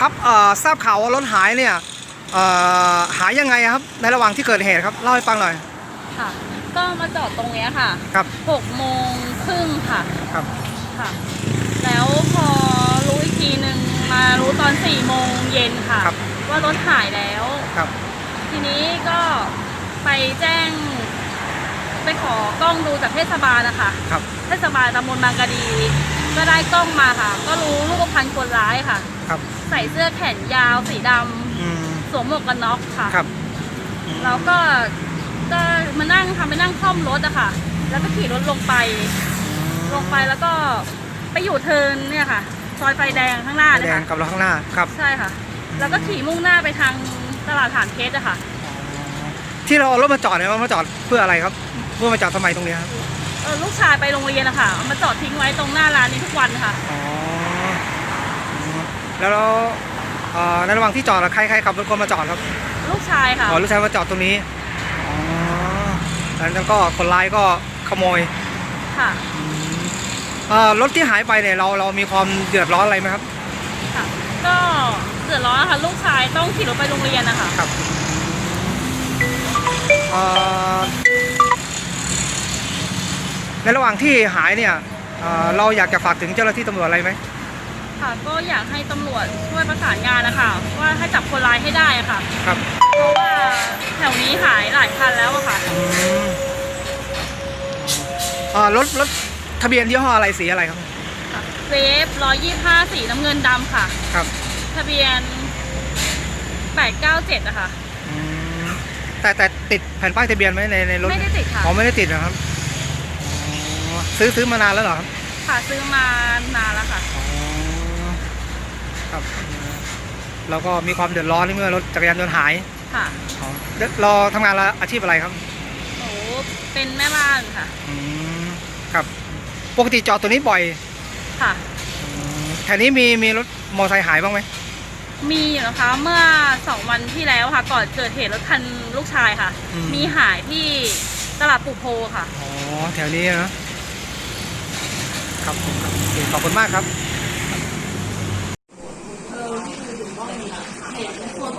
ครับเอ่อทราบข่าวว่ารถหายเนี่ยเอ่อหายยังไงครับ ในระหว่างที่เกิดเหตุครับเล่าให้ฟังหน่อยค่ะ ก็มาจอดตรงเนี้ยค่ะครับหกโมงครึ่งค่ะครับค่ะ แล้วพอรู้อีกทีหนึ่งมารู้ตอนสี่โมงเย็นค่ะครับว่ารถหายแล้วครับ ทีนี้ก็ไปแจ้ง ไปขอกล้องดูจากเทศบาลนะคะครับเทศบาลตำบลบางกะดี ก็ได้กล้องมาค่ะ ก็รู้รูปพรรณคนร้ายค่ะ ครับ ใส่เสื้อแขนยาวสีดอืมำสวมหมวกกันน็อกค่ะ ครับแล้วก็ก็มานั่งทำไปนั่งคล่อมรถอะค่ะ แล้วก็ขี่รถลงไป ลงไปแล้วก็ไปอยู่เทิร์นเนี่ยค่ะ ซอยไฟแดงข้างหน้าไฟเลยแดงค่ะ กับเราข้างหน้าครับ ใช่ค่ะ แล้วก็ขี่มุ่งหน้าไปทางตลาดฐานเพชรอะค่ะ ที่เราเอารถมาจอดเนี่ยมาจอดเพื่ออะไรครับเพื่อมาจอดทำไมตรงเนี้ยครับเออลูกชายไปโรงเรียนอะค่ะเอามาจอดทิ้งไว้ตรงหน้าร้านนี้ทุกวันค่ะ อ๋อ แล้วเราเอ่อในระหว่างที่จอดอะใครใครขับรถคนมาจอดครับลูกชายค่ะอ๋อลูกชายมาจอดตรงนี้อ๋อแล้วก็คนร้ายก็ขโมยค่ะเอ่อรถที่หายไปเนี่ยเราเรามีความเดือดร้อนอะไรไหมครับค่ะก็เดือดร้อนค่ะลูกชายต้องขี่รถไปโรงเรียนนะคะครับเอ่อในระหว่างที่หายเนี่ยเอ่อเราอยากจะฝากถึงเจ้าหน้าที่ตำรวจอะไรไหม ค่ะ ก็อยากให้ตำรวจช่วยประสานงานนะคะว่าให้จับคนร้ายให้ได้อะค่ะ ครับเพราะว่าแถวนี้หายหลายคันแล้วอะค่ะ อืมเอ่อรถรถทะเบียนยี่ห้ออะไรสีอะไรครับ เวฟร้อยยี่ห้าสีน้ำเงินดำค่ะ ครับทะเบียนแปดเก้าเจ็ดอะค่ะ อืมแต่แต่ติดแผ่นป้ายทะเบียนไหมในในรถไม่ได้ติดค่ะ อ๋อไม่ได้ติดนะครับอ๋อซื้อซื้อมานานแล้วเหรอครับ ค่ะซื้อมานานแล้วค่ะ อ๋อ ครับแล้วก็มีความเดือดร้อนเมื่อรถจักรยานยนต์หายค่ะอ๋อแล้วเราทำงานอะไรอาชีพอะไรครับโอ้เป็นแม่บ้านค่ะ อืมครับ ปกติจอดตัวนี้บ่อยค่ะ อืมแถวนี้มีมีรถมอเตอร์ไซค์หายบ้างไหมมีอยู่นะคะเมื่อสองวันที่แล้วค่ะ ก่อนเกิดเหตุรถคันลูกชายค่ะ มีหายที่ตลาดปุโพค่ะ อ๋อแถวนี้นะ ครับผมครับโอเคขอบคุณมากครับ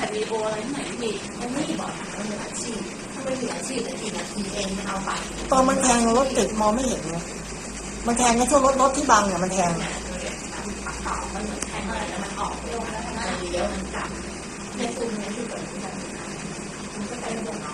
ถ่ายวีดีโออะไรที่ไหนพี่มันไม่บอกนะมันมืออาชีพถ้าไม่มืออาชีพแต่กี่นาทีเองมันเอาไปตอนมันแทงรถติดมองไม่เห็นเลยมันแทงในช่วงรถรถที่บังเนี่ยมันแทงต่อมันเหมือนแทงอะไรแต่มันออกเร็วแล้วมันเลี้ยวมันกลับในซูมเนี่ยที่เกิดขึ้นมันก็ไประบบเอา